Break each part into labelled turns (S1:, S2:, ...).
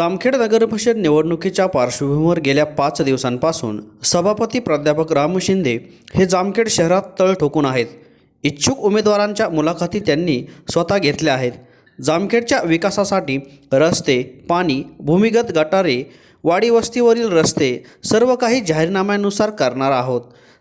S1: जामखेड नगरपरिषद निवडणुकीच्या पार्श्वभूमीवर गेल्या पाच दिवसांपासून सभापती प्राध्यापक राम शिंदे हे जामखेड शहरात तळ ठोकून आहेत. इच्छुक उमेदवारांच्या मुलाखती त्यांनी स्वतः घेतल्या आहेत. जामखेडच्या विकासासाठी रस्ते पाणी भूमिगत गटारे वाडी वस्तीवरील रस्ते सर्व काही जाहीरनाम्यानुसार करणार आहोत.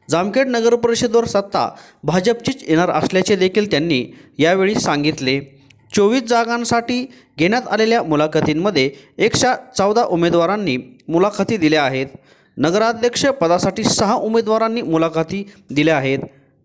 S1: जामखेड नगरपरिषदवर सत्ता भाजपचीच येणार असल्याचे देखील त्यांनी यावेळी सांगितले. चोवीस जागांसाठी घेण्यात आलेल्या मुलाखतींमध्ये एकशे चौदा उमेदवारांनी मुलाखती दिल्या आहेत. नगराध्यक्ष पदासाठी सहा उमेदवारांनी मुलाखती दिल्या आहेत.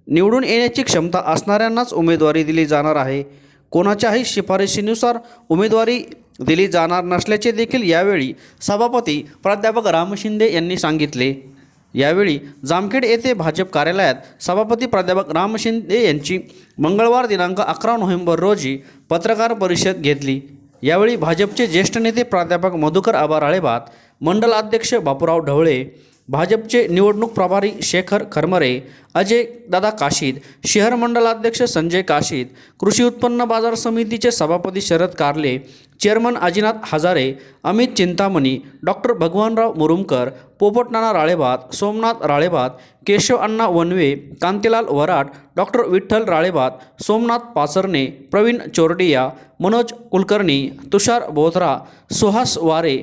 S1: निवडून येण्याची क्षमता असणाऱ्यांनाच उमेदवारी दिली जाणार आहे. कोणाच्याही शिफारशीनुसार उमेदवारी दिली जाणार नसल्याचे देखील यावेळी सभापती प्राध्यापक राम शिंदे यांनी सांगितले. यावेळी जामखेड येथे भाजप कार्यालयात सभापती प्राध्यापक राम शिंदे यांची मंगळवार दिनांक अकरा नोव्हेंबर रोजी पत्रकार परिषद घेतली. यावेळी भाजपचे ज्येष्ठ नेते प्राध्यापक मधुकर आबा राळेभात मंडल अध्यक्ष बापूराव ढवळे भाजपचे निवडणूक प्रभारी शेखर खरमरे अजय दादा काशीद शहर मंडलाध्यक्ष संजय काशीद कृषी उत्पन्न बाजार समितीचे सभापती Sharad Karle chairman Ajinath Hazare Amit Chintamani doctor Bhagwanrao Murumkar Popatnana Ralebhat Somnath Ralebhat Keshav Anna Wanve Kantilal Varad doctor Vitthal Ralebhat Somnath Pasarne Pravin Chordiya Manoj Kulkarni Tushar Bothra Suhas Ware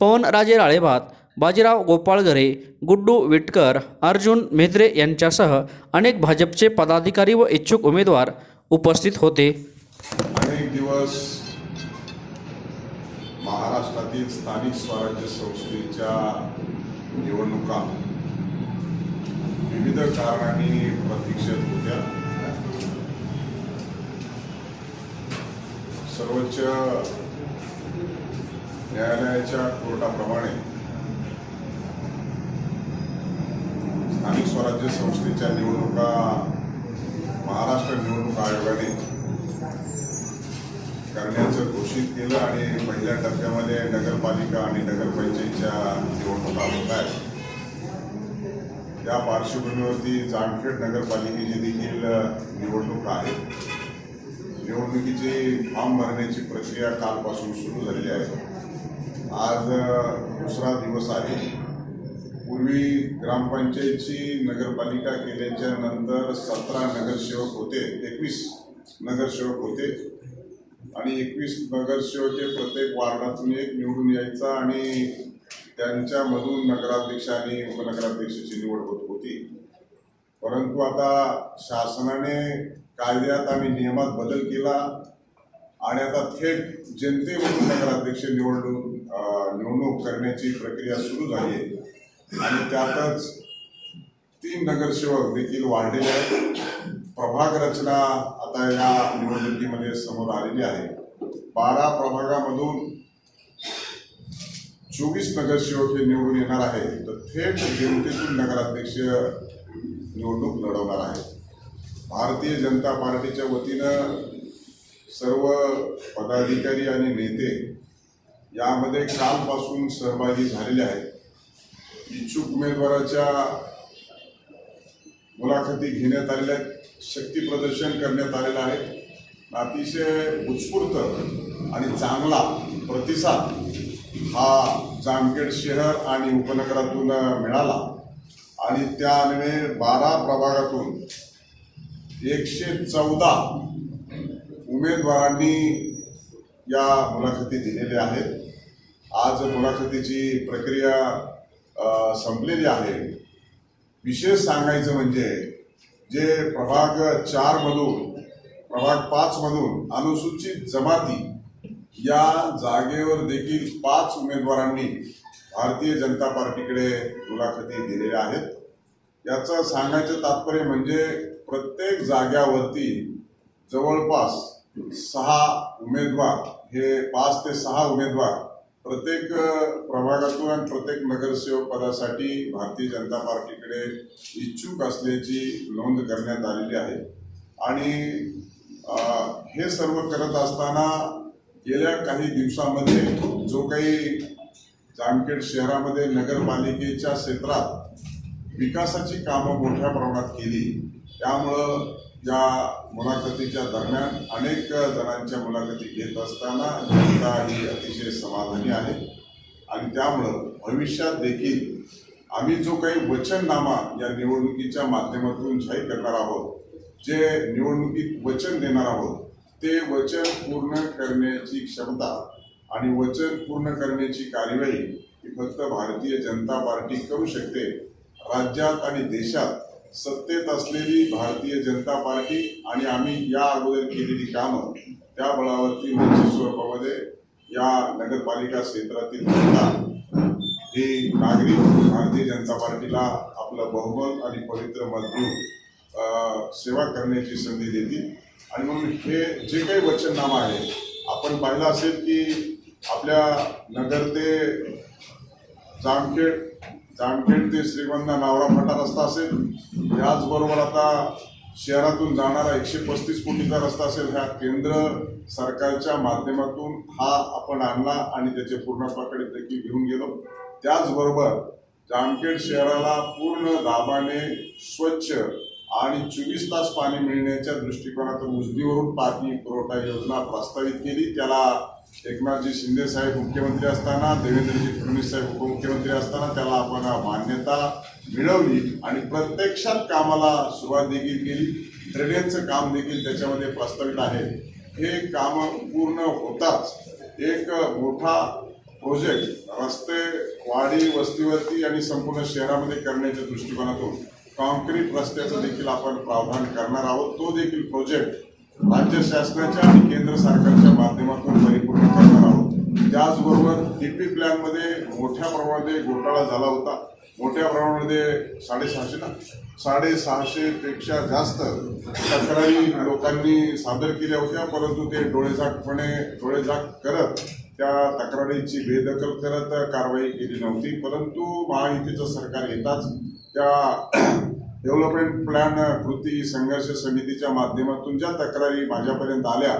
S1: Pawanraje Ralebhat Bajirao Gopalghare Guddu Vitkar Arjun Medre यांच्यासह अनेक भाजपचे पदाधिकारी व इच्छुक उमेदवार उपस्थित होते.
S2: अनेक दिवस महाराष्ट्रातील स्थानिक स्वराज्य संस्थेच्या निवडणुका विविध कारणांनी प्रतीक्षेत होत्या. सर्वोच्च न्यायालयाच्या कोर्टाप्रमाणे स्थानिक स्वराज्य संस्थेच्या निवडणुका महाराष्ट्र निवडणूक आयोगाने करण्याचं घोषित केलं आणि पहिल्या टप्प्यामध्ये नगरपालिका आणि नगरपंचायतच्या निवडणुका होत आहेत. या पार्श्वभूमीवरती जामखेड नगरपालिकेची देखील निवडणूक आहे. निवडणुकीची फॉर्म भरण्याची प्रक्रिया कालपासून सुरू झालेली आहे. आज दुसरा दिवस आहे. पूर्वी ग्रामपंचायतची नगरपालिका केल्याच्यानंतर सतरा नगरसेवक होते एकवीस नगरसेवक होते. आणि एकवीस नगरसेवक हे प्रत्येक वार्डातून एक निवडून यायचा आणि त्यांच्यामधून नगराध्यक्ष आणि उपनगराध्यक्षाची निवड होत होती. परंतु आता शासनाने कायद्यात आणि नियमात बदल केला आणि आता थेट जनतेमधून नगराध्यक्ष निवडणूक निवडणूक करण्याची प्रक्रिया सुरू झाली आहे. आणि त्यातच तीन नगरसेवक देखील वाढलेले आहेत. प्रभाग रचना आता या निवडणुकीमध्ये समोर आलेली आहे. बारा प्रभागामधून चोवीस नगरसेवक हे निवडून येणार आहे तर थेट जनतेतून नगराध्यक्ष निवडणूक लढवणार आहे भारतीय जनता पार्टीच्या वतीनं सर्व पदाधिकारी आणि नेते यामध्ये कालपासून सहभागी झालेले आहेत. इच्छुक उमेदवाराच्या मुलाखती घेण्यात आलेल्या आहेत शक्ती प्रदर्शन करण्यात आलेलं आहे. अतिशय उत्स्फूर्त आणि चांगला प्रतिसाद हा जामखेड शहर आणि उपनगरातून मिळाला. आणि त्याने बारा प्रभागातून एकशे चौदा उमेदवारांनी या मुलाखती दिलेल्या आहेत. आज मुलाखतीची प्रक्रिया संपलेली आहे. विशेष सांगायचं म्हणजे जे प्रभाग चारमधून प्रभाग पाचमधून अनुसूचित जमाती या जागेवर देखील पाच उमेदवारांनी भारतीय जनता पार्टीकडे मुलाखती दिलेल्या आहेत. याचं सांगायचं तात्पर्य म्हणजे प्रत्येक जाग्यावरती जवळपास सहा उमेदवार हे पाच ते सहा उमेदवार प्रत्येक प्रभागातून आणि प्रत्येक नगरसेवक पदासाठी भारतीय जनता पार्टीकडे इच्छुक असल्याची नोंद करण्यात आलेली आहे. आणि हे सर्व करत असताना गेल्या काही दिवसामध्ये जो काही जामखेड शहरामध्ये नगरपालिकेच्या क्षेत्रात विकासाची कामं मोठ्या प्रमाणात केली त्यामुळं या मुलाखतीच्या दरम्यान अनेक जणांच्या मुलाखती घेत असताना जनता ही अतिशय समाधानी आहे. आणि त्यामुळं भविष्यात देखील आम्ही जो काही वचननामा या निवडणुकीच्या माध्यमातून जाहीर करणार आहोत जे निवडणुकीत वचन देणार आहोत ते वचन पूर्ण करण्याची क्षमता आणि वचन पूर्ण करण्याची कार्यवाही ही फक्त भारतीय जनता पार्टी करू शकते राज्यात आणि देशात. सत्तेत असलेली भारतीय जनता पार्टी आणि आम्ही या अगोदर केलेली कामं त्या बळावरती निश्चित स्वरूपामध्ये या नगरपालिका क्षेत्रातील जनता हे नागरिक भारतीय जनता पार्टीला आपलं बहुमत आणि पवित्र मत देऊन सेवा करण्याची संधी देतील. आणि म्हणून हे जे काही वचननामा आहे आपण पाहिलं असेल की आपल्या नगर ते जामखेड जामखेड ते श्रीगोंदा नावरा फाटा रस्ता असेल याचबरोबर आता शहरातून जाणारा एकशे पस्तीस कोटीचा रस्ता असेल ह्या केंद्र सरकारच्या माध्यमातून हा आपण आणला आणि त्याचे पूर्णत्वाकडे देखील घेऊन गेलो. त्याचबरोबर जामखेड शहराला पूर्ण दाबाने स्वच्छ आणि चोवीस तास पाणी मिळण्याच्या दृष्टिकोनातून उजनीवरून पाणी पुरवठा योजना प्रस्तावित केली. त्याला एकनाथजी शिंदे साहेब मुख्यमंत्री असताना देवेंद्रजी फडणवीस साहेब उपमुख्यमंत्री असताना त्याला आपण मान्यता मिळवली आणि प्रत्यक्षात कामाला सुरुवात देखील केली. ड्रेनेजचं काम देखील त्याच्यामध्ये प्रस्तावित आहे. हे काम पूर्ण होताच एक मोठा प्रोजेक्ट रस्ते वाडी वस्तीवरती आणि संपूर्ण शहरामध्ये करण्याच्या दृष्टिकोनातून कॉन्क्रीट रस्त्याचं देखील आपण प्रावधान करणार आहोत. तो देखील प्रोजेक्ट राज्य शासनाच्या आणि केंद्र सरकारच्या माध्यमातून परिपूर्ण करणार आहोत. त्याचबरोबर डीपी प्लॅनमध्ये मोठ्या प्रमाणामध्ये घोटाळा झाला होता. मोठ्या प्रमाणामध्ये साडेसहाशे ना? साडेसहाशे पेक्षा जास्त तक्रारी लोकांनी सादर केल्या होत्या परंतु ते डोळेझाकपणे डोळेझाक करत त्या तक्रारीची बेदखल करत कारवाई केली नव्हती. परंतु महायुतीचं सरकार येताच त्या डेव्हलपमेंट प्लॅन कृती संघर्ष समितीच्या माध्यमातून ज्या तक्रारी माझ्यापर्यंत आल्या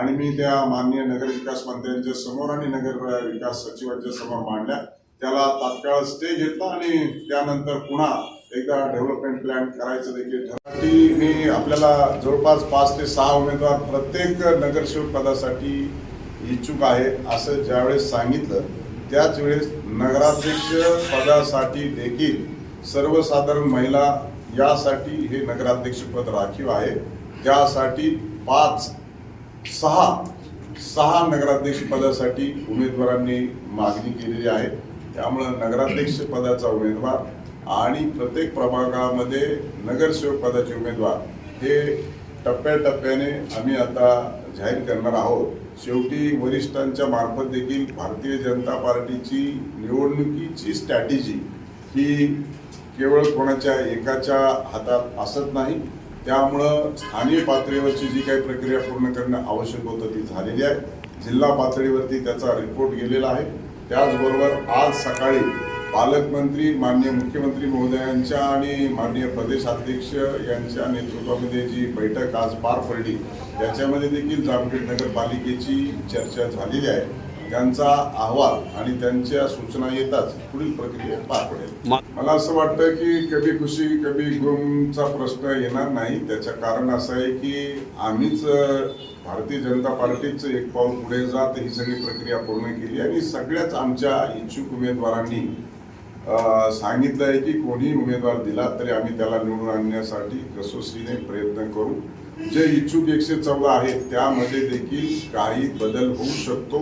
S2: आणि मी त्या माननीय नगरविकास मंत्र्यांच्या समोर आणि नगर विकास सचिवांच्या समोर मांडल्या त्याला तात्काळ स्टे घेतला आणि त्यानंतर पुन्हा एकदा डेव्हलपमेंट प्लॅन करायचं देखील ठरवलं. मी आपल्याला जवळपास पाच ते सहा उमेदवार प्रत्येक नगरसेवक पदासाठी इच्छुक आहे असं ज्यावेळेस सांगितलं त्याच वेळेस नगराध्यक्ष पदासाठी देखील सर्वसाधारण महिला यासाठी हे नगराध्यक्षपद राखीव आहे. त्यासाठी पाच सहा सहा नगराध्यक्षपदासाठी उमेदवारांनी मागणी केलेली आहे. त्यामुळं नगराध्यक्ष पदाचा उमेदवार आणि प्रत्येक प्रभागामध्ये नगरसेवक पदाचे उमेदवार हे टप्प्याटप्प्याने आम्ही आता जाहीर करणार आहोत. शेवटी वरिष्ठांच्या मार्फत देखील भारतीय जनता पार्टीची निवडणुकीची स्ट्रॅटेजी ही केवळ कोणाच्या एकाच्या हातात असत नाही त्यामुळं स्थानिक पातळीवरची जी काही प्रक्रिया पूर्ण करणं आवश्यक होतं ती झालेली आहे. जिल्हा पातळीवरती त्याचा रिपोर्ट गेलेला आहे. त्याचबरोबर आज सकाळी पालकमंत्री माननीय मुख्यमंत्री महोदयांच्या आणि माननीय प्रदेशाध्यक्ष यांच्या नेतृत्वामध्ये जी बैठक आज पार पडली त्याच्यामध्ये देखील जामखेड नगरपालिकेची चर्चा झालेली आहे. त्यांचा अहवाल आणि त्यांच्या सूचना येताच पुढील प्रक्रिया पार पडेल. मला असं वाटतं की कभी खुशी कभी गुमचा प्रश्न येणार नाही. त्याचं कारण असं आहे की आम्हीच भारतीय जनता पार्टीच एक पाऊल पुढे जात ही सगळी प्रक्रिया पूर्ण केली. आणि सगळ्याच आमच्या इच्छुक उमेदवारांनी सांगितलं आहे की कोणी उमेदवार दिला तरी आम्ही त्याला निवडून आणण्यासाठी कसोशीने प्रयत्न करू. जे इच्छुक एकशे चौदा आहेत त्यामध्ये देखील काही बदल होऊ शकतो.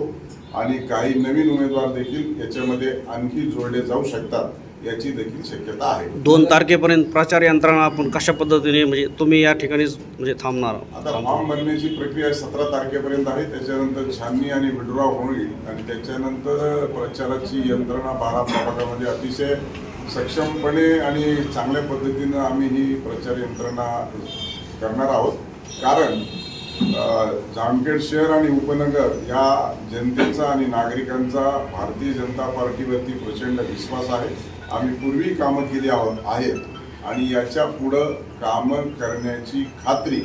S2: आणि काही नवीन उमेदवार देखील याच्यामध्ये आणखी जोडले जाऊ शकतात याची देखील शक्यता आहे.
S1: दोन तारखेपर्यंत प्रचार यंत्रणा आपण कशा पद्धतीने म्हणजे तुम्ही या ठिकाणीच म्हणजे थांबणार
S2: आता फॉर्म भरण्याची प्रक्रिया सतरा तारखेपर्यंत आहे त्याच्यानंतर छाननी आणि विड्रॉ होईल आणि त्याच्यानंतर प्रचाराची यंत्रणा बारा प्रभागामध्ये अतिशय सक्षमपणे आणि चांगल्या पद्धतीनं आम्ही ही प्रचार यंत्रणा करणार आहोत. कारण जामखेड शहर आणि उपनगर या जनतेचा आणि नागरिकांचा भारतीय जनता पार्टीवरती प्रचंड विश्वास आहे. आम्ही पूर्वी कामं केली आहोत आहेत. आणि याच्या पुढं कामं करण्याची खात्री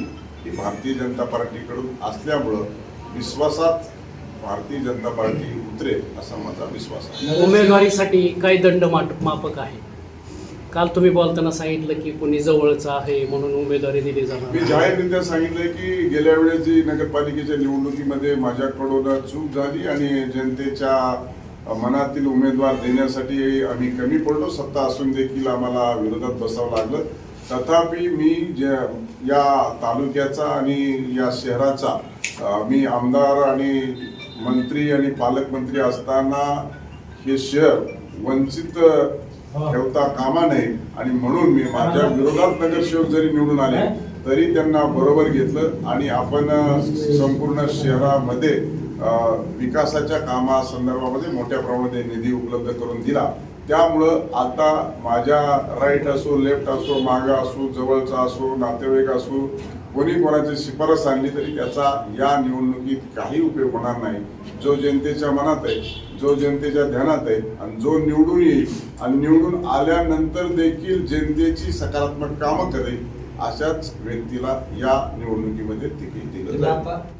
S2: ही भारतीय जनता पार्टीकडून असल्यामुळं विश्वासात भारतीय जनता पार्टी उतरेल असा माझा विश्वास आहे.
S3: उमेदवारीसाठी काय दंड माट- मापक आहे? काल तुम्ही बोलताना सांगितलं की कोणी जवळचं आहे म्हणून उमेदवारी दिली
S2: मी जाहीररित्या सांगितलंय की गेल्या वेळेस जी नगरपालिकेच्या निवडणुकीमध्ये माझ्याकडून चूक झाली आणि जनतेच्या मनातील उमेदवार देण्यासाठी आम्ही कमी पडलो. सत्ता असून देखील आम्हाला विरोधात बसावं लागलं. तथापि मी जे या तालुक्याचा आणि या शहराचा मी आमदार आणि मंत्री आणि पालकमंत्री असताना हे शहर वंचित ठेवता कामा नये. आणि म्हणून मी माझ्या विरोधात नगरसेवक जरी निवडून आले तरी त्यांना बरोबर घेतलं. आणि आपण संपूर्ण शहरामध्ये विकासाच्या कामासंदर्भामध्ये मोठ्या प्रमाणामध्ये निधी उपलब्ध करून दिला. त्यामुळं आता माझ्या राईट असो लेफ्ट असो मागा असो जवळचा असो नातेवाईक असो कोणी कोणाची शिफारस आणली तरी त्याचा या निवडणुकीत काही उपयोग होणार नाही. जो जनतेच्या मनात आहे जो जनतेच्या ध्यानात आहे आणि जो निवडून येईल आणि निवडून आल्यानंतर देखील जनतेची सकारात्मक कामं करेल अशाच व्यक्तीला या निवडणुकीमध्ये तिकीट दिलं